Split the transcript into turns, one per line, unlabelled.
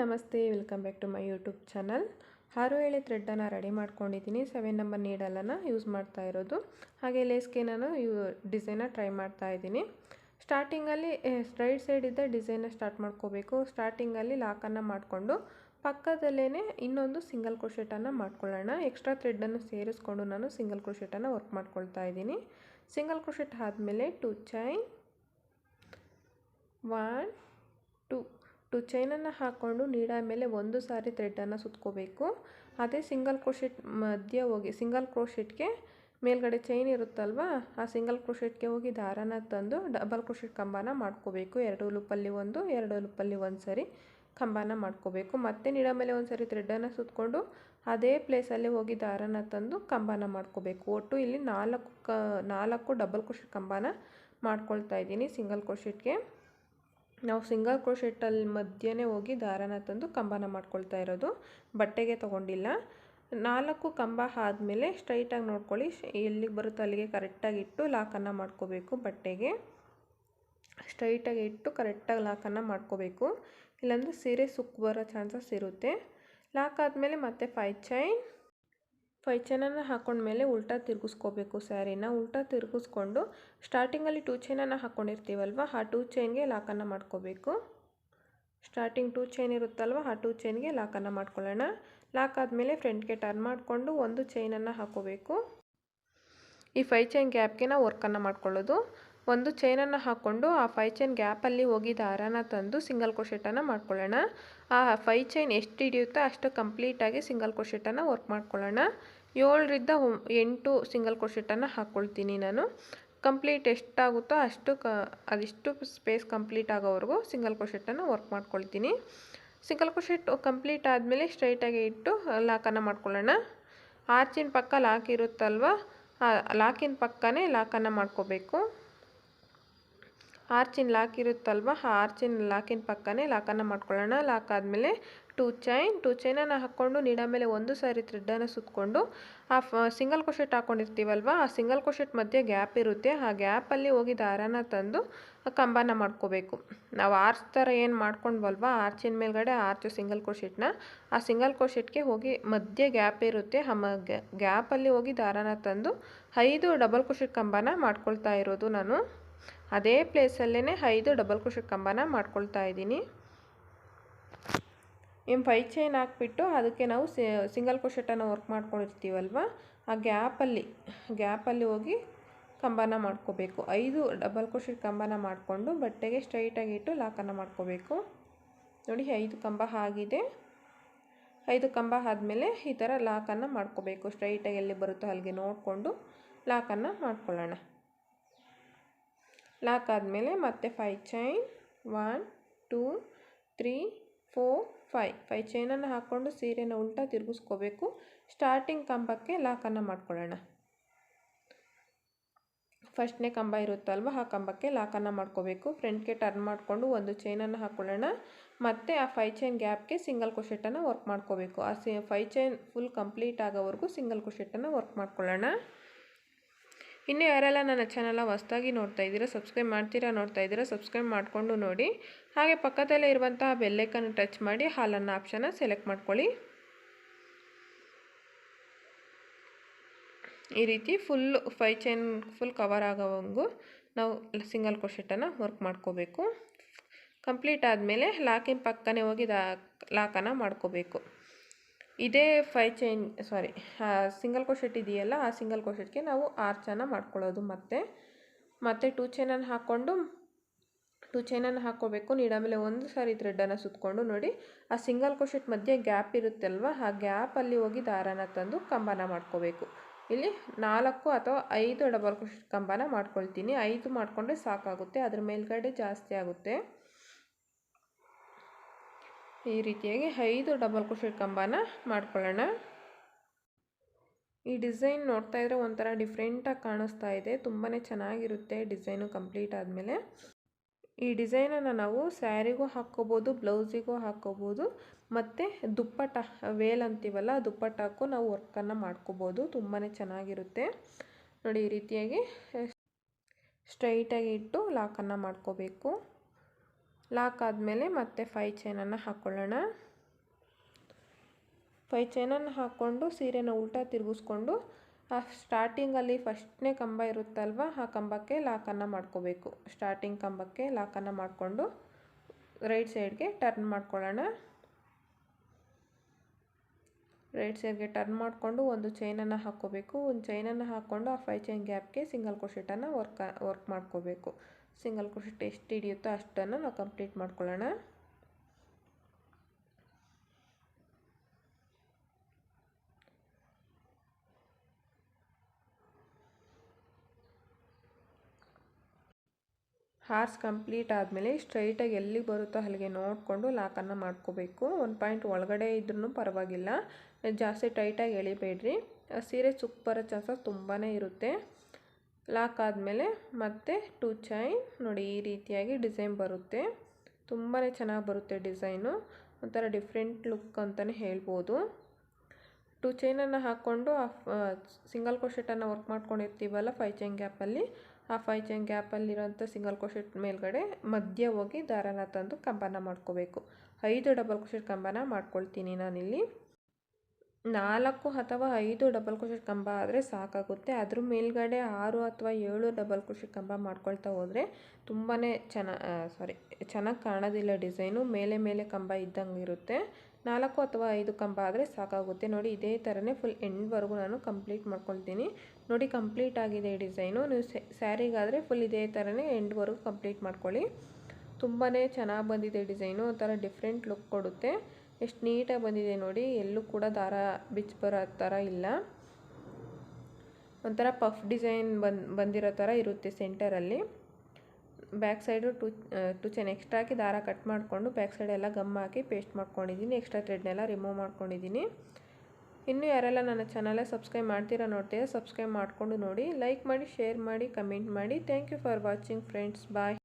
ನಮಸ್ತೆ, welcome back to my YouTube channel. ಹಾರು ಎಳೆ ಥ್ರೆಡ್ಡನ್ನು ರೆಡಿ ಮಾಡ್ಕೊಂಡಿದ್ದೀನಿ. ಸೆವೆನ್ ನಂಬರ್ ನೀಡಲನ್ನು ಯೂಸ್ ಮಾಡ್ತಾ ಇರೋದು. ಹಾಗೆ ಲೇಸ್ಗೆ ನಾನು ಯೂ ಡಿಸೈನ ಟ್ರೈ ಮಾಡ್ತಾ ಇದ್ದೀನಿ. ಸ್ಟಾರ್ಟಿಂಗಲ್ಲಿ ರೈಟ್ ಸೈಡಿದ್ದ ಡಿಸೈನ ಸ್ಟಾರ್ಟ್ ಮಾಡ್ಕೋಬೇಕು. ಸ್ಟಾರ್ಟಿಂಗಲ್ಲಿ ಲಾಕನ್ನು ಮಾಡಿಕೊಂಡು ಪಕ್ಕದಲ್ಲೇ ಇನ್ನೊಂದು ಸಿಂಗಲ್ ಕ್ರೋಶೆಟನ್ನು ಮಾಡ್ಕೊಳ್ಳೋಣ. ಎಕ್ಸ್ಟ್ರಾ ಥ್ರೆಡ್ಡನ್ನು ಸೇರಿಸ್ಕೊಂಡು ನಾನು ಸಿಂಗಲ್ ಕ್ರೋಶೆಟನ್ನು ವರ್ಕ್ ಮಾಡ್ಕೊಳ್ತಾ ಇದ್ದೀನಿ. ಸಿಂಗಲ್ ಕ್ರೋಶೆಟ್ ಆದಮೇಲೆ ಟು ಚೈನ್, ಒನ್ ಟು ಚೈನನ್ನು ಹಾಕ್ಕೊಂಡು ನೀಡ ಮೇಲೆ ಒಂದು ಸಾರಿ ಥ್ರೆಡ್ಡನ್ನು ಸುತ್ಕೋಬೇಕು. ಅದೇ ಸಿಂಗಲ್ ಕ್ರೋಶೆಟ್ ಮಧ್ಯ ಹೋಗಿ, ಸಿಂಗಲ್ ಕ್ರೋಶೆಟ್ಗೆ ಮೇಲ್ಗಡೆ ಚೈನ್ ಇರುತ್ತಲ್ವ, ಆ ಸಿಂಗಲ್ ಕ್ರೋಶೆಟ್ಗೆ ಹೋಗಿ ದಾರನ ತಂದು ಡಬಲ್ ಕ್ರೋಶೆಟ್ ಕಂಬನ ಮಾಡ್ಕೋಬೇಕು. ಎರಡು ಲುಪ್ಪಲ್ಲಿ ಒಂದು, ಎರಡು ಲುಪ್ಪಲ್ಲಿ ಒಂದು ಸರಿ ಕಂಬನ ಮಾಡ್ಕೋಬೇಕು. ಮತ್ತೆ ನೀಡ ಮೇಲೆ ಒಂದು ಸರಿ ಥ್ರೆಡ್ಡನ್ನು ಸುತ್ಕೊಂಡು ಅದೇ ಪ್ಲೇಸಲ್ಲಿ ಹೋಗಿ ದಾರನ ತಂದು ಕಂಬನ ಮಾಡ್ಕೋಬೇಕು. ಒಟ್ಟು ಇಲ್ಲಿ ನಾಲ್ಕು ಕ, ನಾಲ್ಕು ಡಬಲ್ ಕ್ರೋಶೆಟ್ ಕಂಬನ ಮಾಡ್ಕೊಳ್ತಾ ಇದ್ದೀನಿ ಸಿಂಗಲ್ ಕ್ರೋಶೆಟ್ಗೆ. ನಾವು ಸಿಂಗಲ್ ಕ್ರೋಶೆಟ್ಟಲ್ಲಿ ಮಧ್ಯನೇ ಹೋಗಿ ದಾರನ ತಂದು ಕಂಬನ ಮಾಡ್ಕೊಳ್ತಾ ಇರೋದು. ಬಟ್ಟೆಗೆ ತೊಗೊಂಡಿಲ್ಲ. ನಾಲ್ಕು ಕಂಬ ಆದಮೇಲೆ ಸ್ಟ್ರೈಟಾಗಿ ನೋಡ್ಕೊಳ್ಳಿ. ಎಲ್ಲಿಗೆ ಬರುತ್ತೋ ಅಲ್ಲಿಗೆ ಕರೆಕ್ಟಾಗಿ ಇಟ್ಟು ಲಾಕನ್ನು ಮಾಡ್ಕೋಬೇಕು ಬಟ್ಟೆಗೆ. ಸ್ಟ್ರೈಟಾಗಿ ಇಟ್ಟು ಕರೆಕ್ಟಾಗಿ ಲಾಕನ್ನು ಮಾಡ್ಕೋಬೇಕು. ಇಲ್ಲಾಂದರೆ ಸೀರೆ ಸುಕ್ಕು ಬರೋ ಚಾನ್ಸಸ್ ಇರುತ್ತೆ. ಲಾಕ್ ಆದಮೇಲೆ ಮತ್ತೆ ಫೈ ಚೈನ್ ಚೈನನ್ನು ಹಾಕೊಂಡ್ಮೇಲೆ ಉಲ್ಟಾ ತಿರುಗಿಸ್ಕೋಬೇಕು ಸ್ಯಾರಿನ. ಉಲ್ಟಾ ತಿರುಗಿಸ್ಕೊಂಡು ಸ್ಟಾರ್ಟಿಂಗಲ್ಲಿ ಟೂ ಚೈನನ್ನು ಹಾಕ್ಕೊಂಡಿರ್ತೀವಲ್ವ ಆ ಟೂ ಚೈನ್ಗೆ ಲಾಕನ್ನು ಮಾಡ್ಕೋಬೇಕು. ಸ್ಟಾರ್ಟಿಂಗ್ ಟೂ ಚೈನ್ ಇರುತ್ತಲ್ವ, ಆ ಟೂ ಚೈನ್ಗೆ ಲಾಕನ್ನು ಮಾಡ್ಕೊಳ್ಳೋಣ. ಲಾಕ್ ಆದಮೇಲೆ ಫ್ರಂಟ್ಗೆ ಟರ್ನ್ ಮಾಡಿಕೊಂಡು ಒಂದು ಚೈನನ್ನು ಹಾಕೋಬೇಕು. ಈ ಫೈ ಚೈನ್ ಗ್ಯಾಪ್ಗೆ ನಾವು ವರ್ಕನ್ನು ಮಾಡ್ಕೊಳ್ಳೋದು. ಒಂದು ಚೈನನ್ನು ಹಾಕ್ಕೊಂಡು ಆ ಫೈ ಚೈನ್ ಗ್ಯಾಪಲ್ಲಿ ಹೋಗಿ ದಾರನ ತಂದು ಸಿಂಗಲ್ ಕ್ರೋಶೆಟನ್ನು ಮಾಡ್ಕೊಳ್ಳೋಣ. ಆ ಫೈ ಚೈನ್ ಎಷ್ಟು ಹಿಡಿಯುತ್ತೋ ಅಷ್ಟು ಕಂಪ್ಲೀಟಾಗಿ ಸಿಂಗಲ್ ಕ್ರೋಶೆಟನ್ನು ವರ್ಕ್ ಮಾಡ್ಕೊಳ್ಳೋಣ. ಏಳರಿಂದ ಎಂಟು ಸಿಂಗಲ್ ಕ್ರೋಶೆಟನ್ನು ಹಾಕ್ಕೊಳ್ತೀನಿ ನಾನು. ಕಂಪ್ಲೀಟ್ ಎಷ್ಟಾಗುತ್ತೋ ಅಷ್ಟು ಕ, ಅದಿಷ್ಟು ಸ್ಪೇಸ್ ಕಂಪ್ಲೀಟ್ ಆಗೋವರೆಗೂ ಸಿಂಗಲ್ ಕ್ರೋಶೆಟನ್ನು ವರ್ಕ್ ಮಾಡ್ಕೊಳ್ತೀನಿ. ಸಿಂಗಲ್ ಕ್ರೋಶೆಟ್ ಕಂಪ್ಲೀಟ್ ಆದಮೇಲೆ ಸ್ಟ್ರೈಟಾಗಿ ಇಟ್ಟು ಲಾಕನ್ನು ಮಾಡ್ಕೊಳ್ಳೋಣ. ಆರ್ಚಿನ ಪಕ್ಕ ಲಾಕ್ ಇರುತ್ತಲ್ವ? ಲಾಕಿನ ಪಕ್ಕನೇ ಲಾಕನ್ನು ಮಾಡ್ಕೋಬೇಕು. ಆರ್ಚಿನ ಲಾಕ್ ಇರುತ್ತಲ್ವ? ಆ ಆರ್ಚಿನ ಲಾಕಿನ ಪಕ್ಕನೇ ಲಾಕನ್ನು ಮಾಡ್ಕೊಳ್ಳೋಣ. ಲಾಕ್ ಆದಮೇಲೆ ಟೂ ಚೈನ್. ಟೂ ಚೈನನ್ನು ಹಾಕ್ಕೊಂಡು ನೀಡ ಮೇಲೆ ಒಂದು ಸಾರಿ ಥ್ರೆಡ್ಡನ್ನು ಸುತ್ತಕೊಂಡು ಆ ಸಿಂಗಲ್ ಕ್ರೋಶೆಟ್ ಹಾಕ್ಕೊಂಡಿರ್ತೀವಲ್ವ ಆ ಸಿಂಗಲ್ ಕ್ರೋಶೆಟ್ ಮಧ್ಯೆ ಗ್ಯಾಪ್ ಇರುತ್ತೆ. ಆ ಗ್ಯಾಪಲ್ಲಿ ಹೋಗಿ ದಾರನ ತಂದು ಕಂಬನ ಮಾಡ್ಕೋಬೇಕು. ನಾವು ಆರ್ಚ್ ಥರ ಏನು ಮಾಡ್ಕೊಂಡ್ವಲ್ವ? ಆರ್ಚಿನ ಮೇಲ್ಗಡೆ ಆರ್ಚು ಸಿಂಗಲ್ ಕ್ರೋಶೆಟ್ನ. ಆ ಸಿಂಗಲ್ ಕ್ರೋಶೆಟ್ಗೆ ಹೋಗಿ ಮಧ್ಯೆ ಗ್ಯಾಪ್ ಇರುತ್ತೆ. ಆ ಮ ಗ್ಯಾಪಲ್ಲಿ ಹೋಗಿ ದಾರನ ತಂದು ಐದು ಡಬಲ್ ಕ್ರೋಶೆಟ್ ಕಂಬನ ಮಾಡ್ಕೊಳ್ತಾ ಇರೋದು ನಾನು. ಅದೇ ಪ್ಲೇಸಲ್ಲೇ ಐದು ಡಬಲ್ ಕ್ರೋಶೆಟ್ ಕಂಬನ ಮಾಡ್ಕೊಳ್ತಾ ಇದ್ದೀನಿ. ಇನ್ನು ಫೈ ಚೈನ್ ಹಾಕ್ಬಿಟ್ಟು ಅದಕ್ಕೆ ನಾವು ಸಿಂಗಲ್ ಕ್ರೋಶೆಟನ್ನು ವರ್ಕ್ ಮಾಡ್ಕೊಂಡಿರ್ತೀವಲ್ವ? ಆ ಗ್ಯಾಪಲ್ಲಿ ಗ್ಯಾಪಲ್ಲಿ ಹೋಗಿ ಕಂಬನ ಮಾಡ್ಕೋಬೇಕು. ಐದು ಡಬಲ್ ಕ್ರೋಶೆಟ್ ಕಂಬನ ಮಾಡಿಕೊಂಡು ಬಟ್ಟೆಗೆ ಸ್ಟ್ರೈಟಾಗಿ ಇಟ್ಟು ಲಾಕನ್ನು ಮಾಡ್ಕೋಬೇಕು. ನೋಡಿ, ಐದು ಕಂಬ ಆಗಿದೆ. ಐದು ಕಂಬ ಆದಮೇಲೆ ಈ ಥರ ಲಾಕನ್ನು ಮಾಡ್ಕೋಬೇಕು. ಸ್ಟ್ರೈಟಾಗಿ ಎಲ್ಲಿ ಬರುತ್ತೋ ಅಲ್ಲಿಗೆ ನೋಡಿಕೊಂಡು ಲಾಕನ್ನು ಮಾಡ್ಕೊಳ್ಳೋಣ. ಲಾಕ್ ಆದಮೇಲೆ ಮತ್ತೆ five chain one two three four five five ಚೈನನ್ನು ಹಾಕ್ಕೊಂಡು ಸೀರೆನ ಉಲ್ಟಾ ತಿರುಗಿಸ್ಕೋಬೇಕು. ಸ್ಟಾರ್ಟಿಂಗ್ ಕಂಬಕ್ಕೆ ಲಾಕನ್ನು ಮಾಡ್ಕೊಳ್ಳೋಣ. ಫಸ್ಟ್ನೇ ಕಂಬ ಇರುತ್ತಲ್ವ, ಆ ಕಂಬಕ್ಕೆ ಲಾಕನ್ನು ಮಾಡ್ಕೋಬೇಕು. ಫ್ರಂಟ್ಗೆ ಟರ್ನ್ ಮಾಡಿಕೊಂಡು ಒಂದು ಚೈನನ್ನು ಹಾಕ್ಕೊಳ್ಳೋಣ ಮತ್ತು ಆ ಫೈ ಚೈನ್ ಗ್ಯಾಪ್ಗೆ ಸಿಂಗಲ್ ಕ್ರೋಶೆಟನ್ನು ವರ್ಕ್ ಮಾಡ್ಕೋಬೇಕು. ಆ ಸಿ ಫೈ ಚೈನ್ ಫುಲ್ ಕಂಪ್ಲೀಟ್ ಆಗೋವರೆಗೂ ಸಿಂಗಲ್ ಕ್ರೋಶೆಟನ್ನು ವರ್ಕ್ ಮಾಡ್ಕೊಳ್ಳೋಣ. ಇನ್ನು ಯಾರೆಲ್ಲ ನನ್ನ ಚಾನಲ್ನ ಹೊಸ್ದಾಗಿ ನೋಡ್ತಾ ಇದ್ದೀರಾ, ಸಬ್ಸ್ಕ್ರೈಬ್ ಮಾಡ್ತೀರಾ ನೋಡ್ತಾ ಇದ್ದೀರಾ, ಸಬ್ಸ್ಕ್ರೈಬ್ ಮಾಡಿಕೊಂಡು ನೋಡಿ. ಹಾಗೆ ಪಕ್ಕದಲ್ಲೇ ಇರುವಂತಹ ಬೆಲ್ಲೈಕನ್ನು ಟಚ್ ಮಾಡಿ ಹಾಲನ್ನು ಆಪ್ಷನ್ನ ಸೆಲೆಕ್ಟ್ ಮಾಡ್ಕೊಳ್ಳಿ. ಈ ರೀತಿ full five chain full cover ಆಗೋವಂಗು ನಾವು ಸಿಂಗಲ್ ಕ್ರೋಶೆಟನ್ನು ವರ್ಕ್ ಮಾಡ್ಕೋಬೇಕು. ಕಂಪ್ಲೀಟ್ ಆದಮೇಲೆ ಲಾಕಿನ ಪಕ್ಕನೇ ಹೋಗಿ ಲಾಕನ್ನು ಮಾಡ್ಕೋಬೇಕು. ಇದೇ five chain sorry single crochet ಇದೆಯಲ್ಲ, ಆ ಸಿಂಗಲ್ ಕ್ರೋಶೆಟ್ಗೆ ನಾವು ಆರ್ಚನ್ನು ಮಾಡ್ಕೊಳ್ಳೋದು ಮತ್ತೆ. ಮತ್ತೆ ಟೂ ಚೈನನ್ನು ಹಾಕ್ಕೊಂಡು ಟೂ ಚೈನನ್ನು ಹಾಕ್ಕೋಬೇಕು. ನೀಡ ಮೇಲೆ ಒಂದು ಸಾರಿ ಥ್ರೆಡ್ಡನ್ನು ಸುತ್ತಕೊಂಡು ನೋಡಿ. ಆ ಸಿಂಗಲ್ ಕೋಶೆಟ್ ಮಧ್ಯೆ ಗ್ಯಾಪ್ ಇರುತ್ತಲ್ವ? ಆ ಗ್ಯಾಪಲ್ಲಿ ಹೋಗಿ ದಾರನ ತಂದು ಕಂಬನ ಮಾಡ್ಕೋಬೇಕು. ಇಲ್ಲಿ ನಾಲ್ಕು ಅಥವಾ ಐದು ಡಬಲ್ ಕ್ರೋಶೆಟ್ ಕಂಬನ ಮಾಡ್ಕೊಳ್ತೀನಿ. ಐದು ಮಾಡಿಕೊಂಡ್ರೆ ಸಾಕಾಗುತ್ತೆ. ಅದ್ರ ಮೇಲ್ಗಡೆ ಜಾಸ್ತಿ ಆಗುತ್ತೆ. ಈ ರೀತಿಯಾಗಿ ಐದು ಡಬಲ್ ಕ್ರೋಷೆಟ್ ಕಂಬನ ಮಾಡ್ಕೊಳ್ಳೋಣ. ಈ ಡಿಸೈನ್ ನೋಡ್ತಾ ಇದ್ರೆ ಒಂಥರ ಡಿಫ್ರೆಂಟಾಗಿ ಕಾಣಿಸ್ತಾ ಇದೆ. ತುಂಬಾ ಚೆನ್ನಾಗಿರುತ್ತೆ ಡಿಸೈನು ಕಂಪ್ಲೀಟ್ ಆದಮೇಲೆ. ಈ ಡಿಸೈನನ್ನು ನಾವು ಸ್ಯಾರಿಗೂ ಹಾಕ್ಕೋಬೋದು, ಬ್ಲೌಸಿಗೂ ಹಾಕ್ಕೋಬೋದು, ಮತ್ತು ದುಪ್ಪಟ್ಟ, ವೇಲ್ ಅಂತೀವಲ್ಲ ದುಪ್ಪಟ್ಟಕ್ಕೂ ನಾವು ವರ್ಕನ್ನು ಮಾಡ್ಕೋಬೋದು. ತುಂಬಾ ಚೆನ್ನಾಗಿರುತ್ತೆ. ನೋಡಿ ಈ ರೀತಿಯಾಗಿ ಸ್ಟ್ರೈಟಾಗಿ ಇಟ್ಟು ಲಾಕನ್ನು ಮಾಡ್ಕೋಬೇಕು. ಲಾಕ್ ಆದಮೇಲೆ ಮತ್ತೆ ಫೈ ಚೈನನ್ನು ಹಾಕ್ಕೊಳ್ಳೋಣ ಫೈ ಚೈನನ್ನು ಹಾಕ್ಕೊಂಡು ಸೀರೆನ ಉಲ್ಟಾ ತಿರುಗಿಸ್ಕೊಂಡು, ಆ ಸ್ಟಾರ್ಟಿಂಗಲ್ಲಿ ಫಸ್ಟ್ನೇ ಕಂಬ ಇರುತ್ತಲ್ವ, ಆ ಕಂಬಕ್ಕೆ ಲಾಕನ್ನು ಮಾಡ್ಕೋಬೇಕು. ಸ್ಟಾರ್ಟಿಂಗ್ ಕಂಬಕ್ಕೆ ಲಾಕನ್ನು ಮಾಡಿಕೊಂಡು ರೈಟ್ ಸೈಡ್ಗೆ ಟರ್ನ್ ಮಾಡ್ಕೊಳ್ಳೋಣ. ರೈಟ್ ಸೈಡ್ಗೆ ಟರ್ನ್ ಮಾಡಿಕೊಂಡು ಒಂದು ಚೈನನ್ನು ಹಾಕ್ಕೋಬೇಕು. ಒಂದು ಚೈನನ್ನು ಹಾಕ್ಕೊಂಡು ಆ ಫೈ ಚೈನ್ ಗ್ಯಾಪ್ಗೆ ಸಿಂಗಲ್ ಕ್ರೋಶೆಟನ್ನು ವರ್ಕ್ ವರ್ಕ್ ಮಾಡ್ಕೋಬೇಕು. ಸಿಂಗಲ್ ಕ್ರೋಶೆಟ್ ಎಷ್ಟು ಹಿಡಿಯುತ್ತೋ ಅಷ್ಟನ್ನು ನಾವು ಕಂಪ್ಲೀಟ್ ಮಾಡ್ಕೊಳ್ಳೋಣ. ಹಾರ್ಸ್ ಕಂಪ್ಲೀಟ್ ಆದಮೇಲೆ ಸ್ಟ್ರೈಟಾಗಿ ಎಲ್ಲಿಗೆ ಬರುತ್ತೋ ಅಲ್ಲಿಗೆ ನೋಡಿಕೊಂಡು ಲಾಕನ್ನು ಮಾಡ್ಕೋಬೇಕು. ಒಂದು ಪಾಯಿಂಟ್ ಒಳಗಡೆ ಇದ್ರೂ ಪರವಾಗಿಲ್ಲ. ಜಾಸ್ತಿ ಟೈಟಾಗಿ ಎಳಿಬೇಡ್ರಿ. ಸೀರೆ ಸುಕ್ ಬರೋ ಚಾನ್ಸಸ್ ತುಂಬಾ ಇರುತ್ತೆ. ಲಾಕ್ ಆದಮೇಲೆ ಮತ್ತೆ ಟು ಚೈನ್. ನೋಡಿ, ಈ ರೀತಿಯಾಗಿ ಡಿಸೈನ್ ಬರುತ್ತೆ. ತುಂಬಾ ಚೆನ್ನಾಗಿ ಬರುತ್ತೆ ಡಿಸೈನು. ಒಂಥರ ಡಿಫ್ರೆಂಟ್ ಲುಕ್ ಅಂತಲೇ ಹೇಳ್ಬೋದು. ಟು ಚೈನನ್ನು ಹಾಕ್ಕೊಂಡು ಸಿಂಗಲ್ ಕೋಶೆಟನ್ನು ವರ್ಕ್ ಮಾಡ್ಕೊಂಡಿರ್ತೀವಲ್ಲ ಫೈ ಚೈನ್ ಗ್ಯಾಪಲ್ಲಿ ಆ ಫೈ ಚೈನ್ ಗ್ಯಾಪಲ್ಲಿರೋಂಥ ಸಿಂಗಲ್ ಕ್ರೋಶೆಟ್ ಮೇಲ್ಗಡೆ ಮಧ್ಯ ಹೋಗಿ ದಾರನ ತಂದು ಕಂಬನ ಮಾಡ್ಕೋಬೇಕು. ಐದು ಡಬಲ್ ಕ್ರೋಶೆಟ್ ಕಂಬನ ಮಾಡ್ಕೊಳ್ತೀನಿ ನಾನಿಲ್ಲಿ. ನಾಲ್ಕು ಅಥವಾ ಐದು ಡಬಲ್ ಕ್ರೋಶೆಟ್ ಕಂಬ ಆದರೆ ಸಾಕಾಗುತ್ತೆ. ಅದ್ರ ಮೇಲ್ಗಡೆ ಆರು ಅಥವಾ ಏಳು ಡಬಲ್ ಕ್ರೋಶೆಟ್ ಕಂಬ ಮಾಡ್ಕೊಳ್ತಾ ಹೋದರೆ ತುಂಬಾ ಚೆನ್ನ ಸಾರಿ ಚೆನ್ನಾಗಿ ಕಾಣೋದಿಲ್ಲ ಡಿಸೈನು ಮೇಲೆ ಮೇಲೆ ಕಂಬ ಇದ್ದಂಗೆ ಇರುತ್ತೆ. ನಾಲ್ಕು ಅಥವಾ ಐದು ಕಂಬ ಆದರೆ ಸಾಕಾಗುತ್ತೆ. ನೋಡಿ, ಇದೇ ಥರನೇ ಫುಲ್ ಎಂಡ್ವರೆಗೂ ನಾನು ಕಂಪ್ಲೀಟ್ ಮಾಡ್ಕೊಳ್ತೀನಿ. ನೋಡಿ ಕಂಪ್ಲೀಟ್ ಆಗಿದೆ ಈ ಡಿಸೈನು ನೀವು ಸ್ಯಾರಿಗಾದರೆ ಫುಲ್ ಇದೇ ಥರನೇ ಎಂಡ್ವರೆಗೂ ಕಂಪ್ಲೀಟ್ ಮಾಡ್ಕೊಳ್ಳಿ. ತುಂಬಾ ಚೆನ್ನಾಗಿ ಬಂದಿದೆ ಡಿಸೈನು ಒಂಥರ ಡಿಫ್ರೆಂಟ್ ಲುಕ್ ಕೊಡುತ್ತೆ. ಎಷ್ಟು ನೀಟಾಗಿ ಬಂದಿದೆ ನೋಡಿ. ಎಲ್ಲೂ ಕೂಡ ದಾರ ಬಿಚ್ಚಿ ಬರೋ ಥರ ಇಲ್ಲ. ಒಂಥರ ಪಫ್ ಡಿಸೈನ್ ಬಂದು, ಬಂದಿರೋ ಥರ ಇರುತ್ತೆ ಸೆಂಟರಲ್ಲಿ back side two two chain extra ಹಾಕಿ ದಾರ ಕಟ್ ಮಾಡಿಕೊಂಡು ಬ್ಯಾಕ್ ಸೈಡ್ ಎಲ್ಲ ಗಮ್ ಹಾಕಿ ಪೇಸ್ಟ್ ಮಾಡ್ಕೊಂಡಿದ್ದೀನಿ. ಎಕ್ಸ್ಟ್ರಾ ಥ್ರೆಡ್ನೆಲ್ಲ ರಿಮೂವ್ ಮಾಡ್ಕೊಂಡಿದ್ದೀನಿ. ಇನ್ನೂ ಯಾರೆಲ್ಲ ನನ್ನ ಚಾನಲೇ ಸಬ್ಸ್ಕ್ರೈಬ್ ಮಾಡ್ತೀರಾ ನೋಡ್ತೀರಾ ಸಬ್ಸ್ಕ್ರೈಬ್ ಮಾಡಿಕೊಂಡು ನೋಡಿ ಲೈಕ್ ಮಾಡಿ ಶೇರ್ ಮಾಡಿ ಕಮೆಂಟ್ ಮಾಡಿ. Thank you for watching friends bye